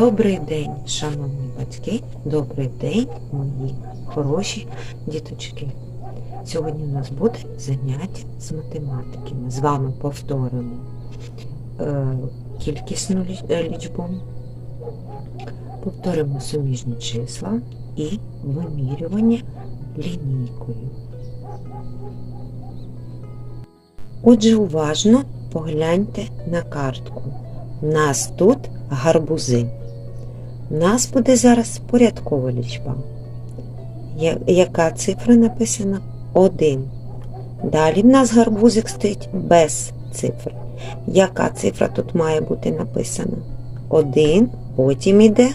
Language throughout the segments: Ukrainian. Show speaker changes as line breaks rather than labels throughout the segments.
Добрий день, шановні батьки, добрий день, мої хороші діточки. Сьогодні у нас буде заняття з математики. Ми з вами повторимо е, кількісну е, лічбу, повторимо суміжні числа і вимірювання лінійкою. Отже, уважно погляньте на картку. У нас тут гарбузи. Нас буде зараз порядкова лічба. Яка цифра написана? 1. Далі в нас гарбузик стоїть без цифри. Яка цифра тут має бути написана? 1, потім йде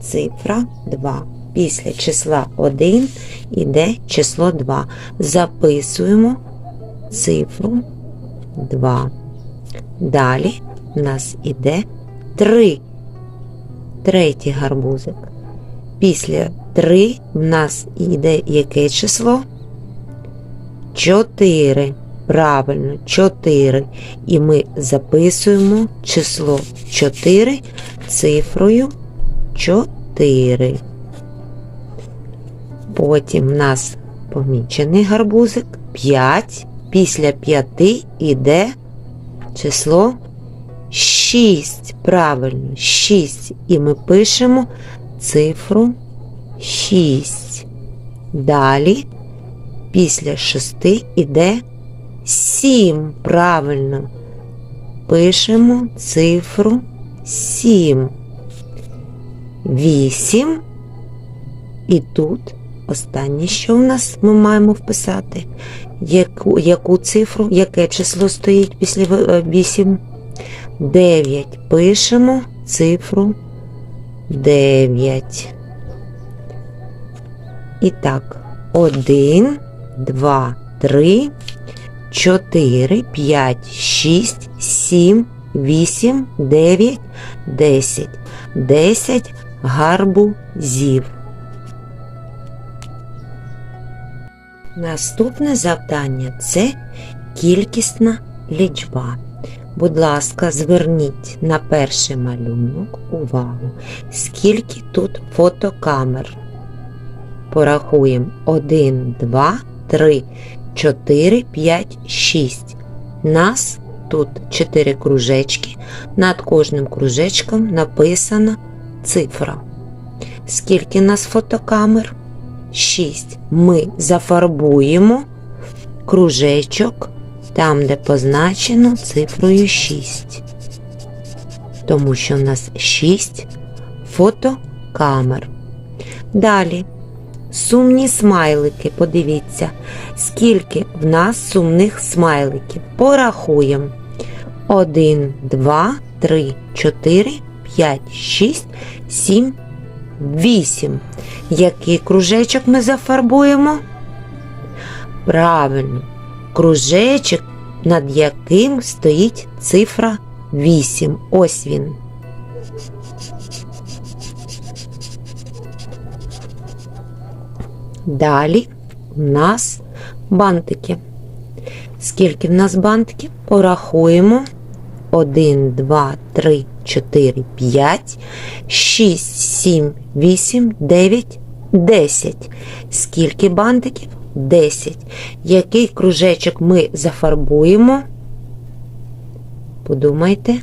цифра 2. Після числа 1 йде число 2. Записуємо цифру 2. Далі в нас іде 3. Третій гарбузик. Після 3 в нас йде яке число? 4. Правильно, 4. І ми записуємо число 4 цифрою 4. Потім в нас помічений гарбузик 5. Після 5 йде число 6. Правильно, 6. І ми пишемо цифру 6. Далі, після 6 іде 7. Правильно. Пишемо цифру 7. 8. І тут останнє, що в нас ми маємо вписати. Яку, яку цифру, яке число стоїть після 8? 9. Пишемо цифру 9. І так, 1, 2, 3, 4, 5, 6, 7, 8, 9, 10. 10 гарбузів. Наступне завдання це кількісна лічба. Будь ласка, зверніть на перший малюнок увагу, скільки тут фотокамер. Порахуємо 1, 2, 3, 4, 5, 6. Нас тут 4 кружечки. Над кожним кружечком написана цифра. Скільки нас фотокамер? 6. Ми зафарбуємо кружечок там, де позначено цифрою 6. Тому що в нас 6 фотокамер. Далі сумні смайлики. Подивіться, скільки в нас сумних смайликів. Порахуємо. 1, 2, 3, 4, 5, 6, 7, 8. Який кружечок ми зафарбуємо? Правильно, кружечок, над яким стоїть цифра 8. Ось він. Далі в нас бантики. Скільки в нас бантиків? Порахуємо. 1, 2, 3, 4, 5, 6, 7, 8, 9, 10. Скільки бантиків? 10. Який кружечок ми зафарбуємо? Подумайте.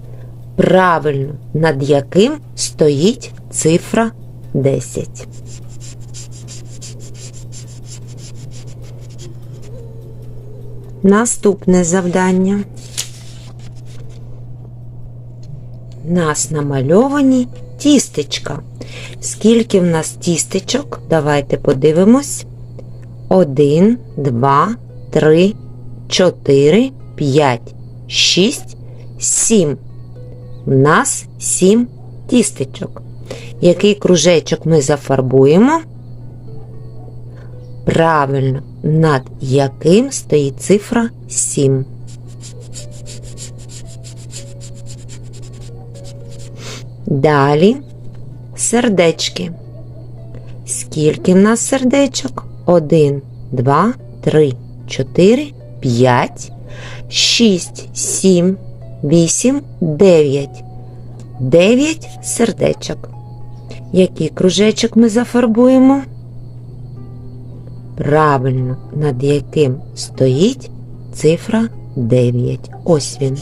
Правильно, над яким стоїть цифра 10. Наступне завдання. Нас намальовані тістечка. Скільки в нас тістечок? Давайте подивимось. 1, 2, 3, 4, 5, 6, 7. У нас 7 тістечок. Який кружечок ми зафарбуємо? Правильно, над яким стоїть цифра 7. Далі сердечки. Скільки в нас сердечок? 1, 2, 3, 4, 5, 6, 7, 8, 9. 9 сердечок. Який кружечок ми зафарбуємо? Правильно, над яким стоїть цифра 9. Ось він.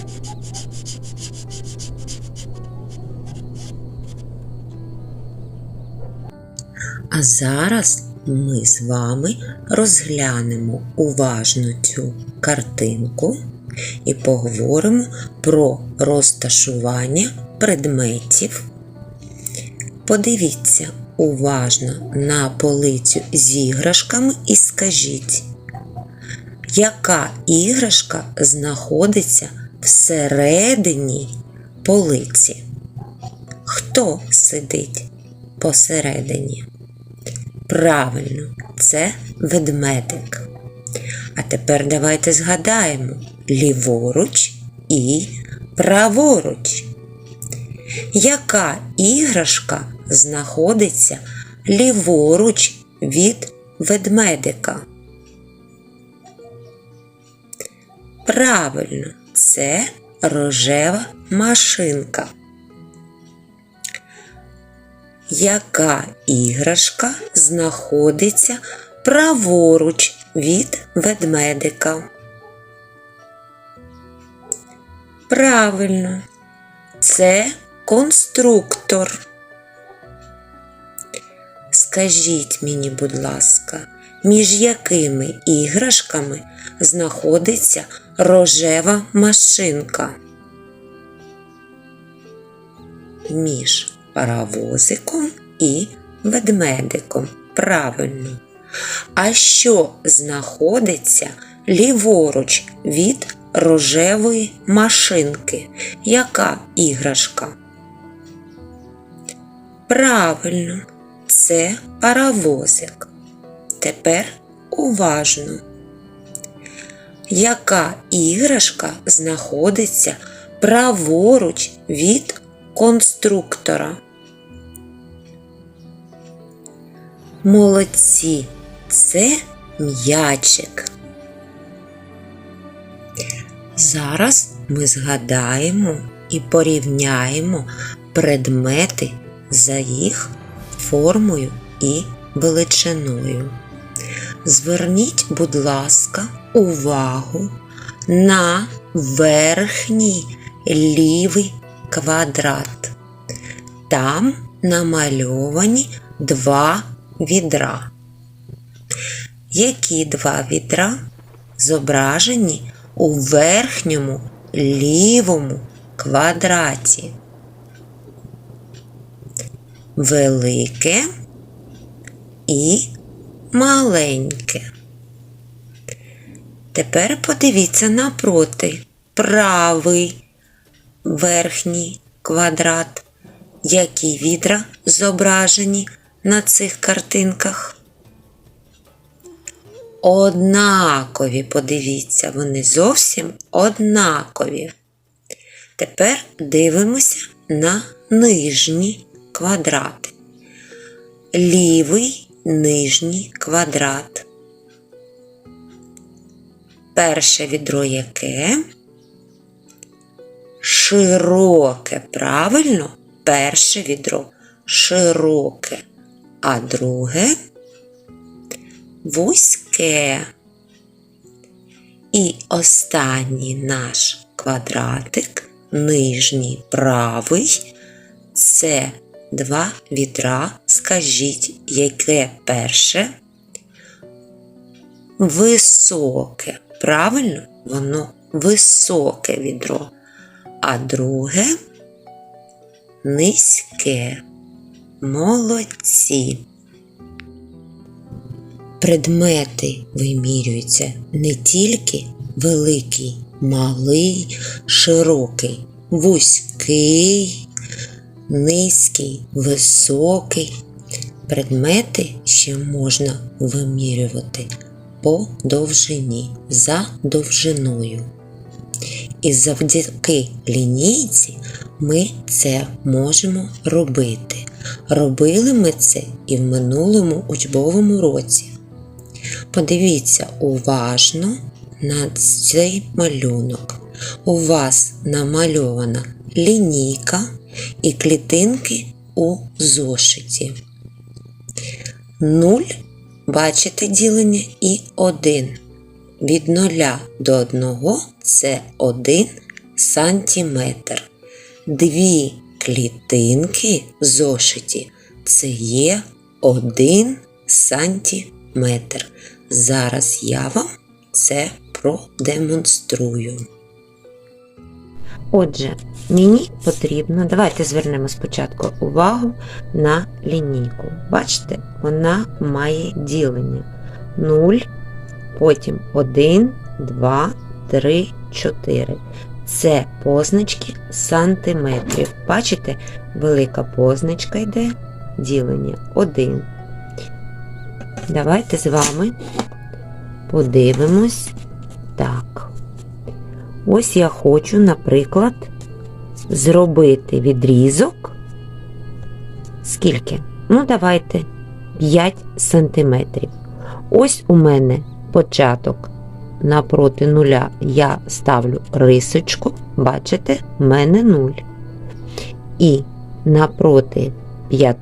А зараз ми з вами розглянемо уважно цю картинку і поговоримо про розташування предметів. Подивіться уважно на полицю з іграшками і скажіть, яка іграшка знаходиться всередині полиці? Хто сидить посередині? Правильно, це ведмедик. А тепер давайте згадаємо ліворуч і праворуч. Яка іграшка знаходиться ліворуч від ведмедика? Правильно, це рожева машинка. Яка іграшка знаходиться праворуч від ведмедика? Правильно, це конструктор. Скажіть мені, будь ласка, між якими іграшками знаходиться рожева машинка? Між паровозиком і ведмедиком. Правильно. А що знаходиться ліворуч від рожевої машинки? Яка іграшка? Правильно, це паровозик. Тепер уважно. Яка іграшка знаходиться праворуч від конструктора? Молодці, це м'ячик. Зараз ми згадаємо і порівняємо предмети за їх формою і величиною. Зверніть, будь ласка, увагу на верхній лівий квадрат. Там намальовані два відра. Які два відра зображені у верхньому лівому квадраті? Велике і маленьке. Тепер подивіться напроти правий верхній квадрат. Які відра зображені на цих картинках? Однакові, подивіться, вони зовсім однакові. Тепер дивимося на нижні квадрати. Лівий нижній квадрат. Перше відро яке? Широке, правильно? Перше відро широке, а друге вузьке. І останній наш квадратик, нижній правий, це два відра. Скажіть, яке перше? Високе. Правильно? Воно високе відро. А друге низьке. Молодці. Предмети вимірюються не тільки великий, малий, широкий, вузький, низький, високий. Предмети ще можна вимірювати по довжині за довжиною. І завдяки лінійці ми це можемо робити. Робили ми це і в минулому учбовому році. Подивіться уважно на цей малюнок. У вас намальована лінійка,
і клітинки у зошиті. 0 бачите ділення і 1. Від 0 до 1 це 1 сантиметр. Дві клітинки в зошиті це є 1 сантиметр. Зараз я вам це продемонструю.
Отже, мені потрібно, давайте звернемо спочатку увагу на лінійку. Бачите, вона має ділення 0, потім 1, 2, 3, 4. Це позначки сантиметрів. Бачите, велика позначка йде, ділення 1. Давайте з вами подивимось так. Ось я хочу, наприклад, зробити відрізок. Скільки? Ну, давайте 5 сантиметрів. Ось у мене початок напроти нуля я ставлю рисочку, бачите, в мене 0. І напроти 5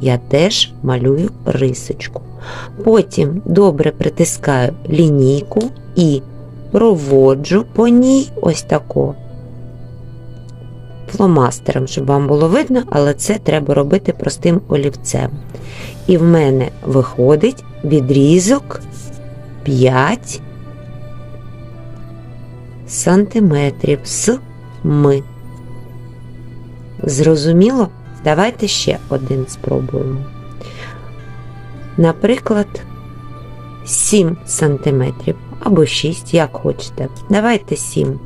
я теж малюю рисочку. Потім добре притискаю лінійку і проводжу по ній ось тако фломастером, щоб вам було видно, але це треба робити простим олівцем. І в мене виходить відрізок 5 сантиметрів з ми. Зрозуміло? Давайте ще один спробуємо. Наприклад, 7 сантиметрів або 6, як хочете. Давайте 7.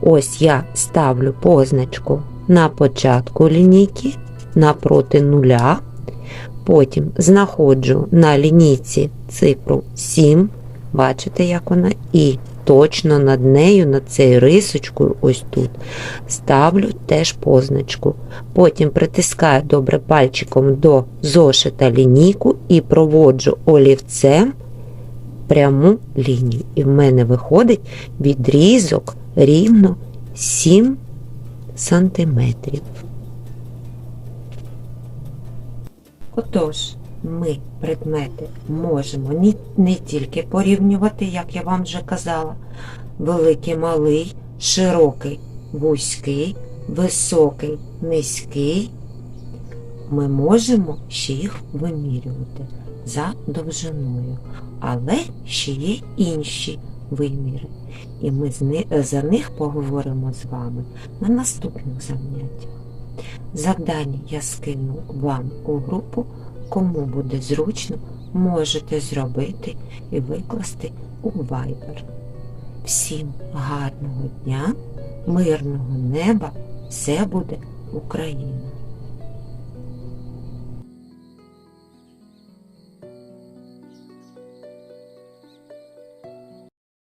Ось я ставлю позначку на початку лінійки напроти нуля. Потім знаходжу на лінійці цифру 7, бачите, як вона, і точно над нею, над цією рисочкою, ось тут, ставлю теж позначку. Потім притискаю добре пальчиком до зошита лінійку і проводжу олівцем пряму лінію. І в мене виходить відрізок рівно 7 сантиметрів. Отож, ми предмети можемо не, не тільки порівнювати, як я вам вже казала, великий, малий, широкий, вузький, високий, низький. Ми можемо ще їх вимірювати за довжиною, але ще є інші виміри. І ми за них поговоримо з вами на наступних заняттях. Завдання я скину вам у групу. Кому буде зручно, можете зробити і викласти у Viber. Всім гарного дня, мирного неба, все буде Україна!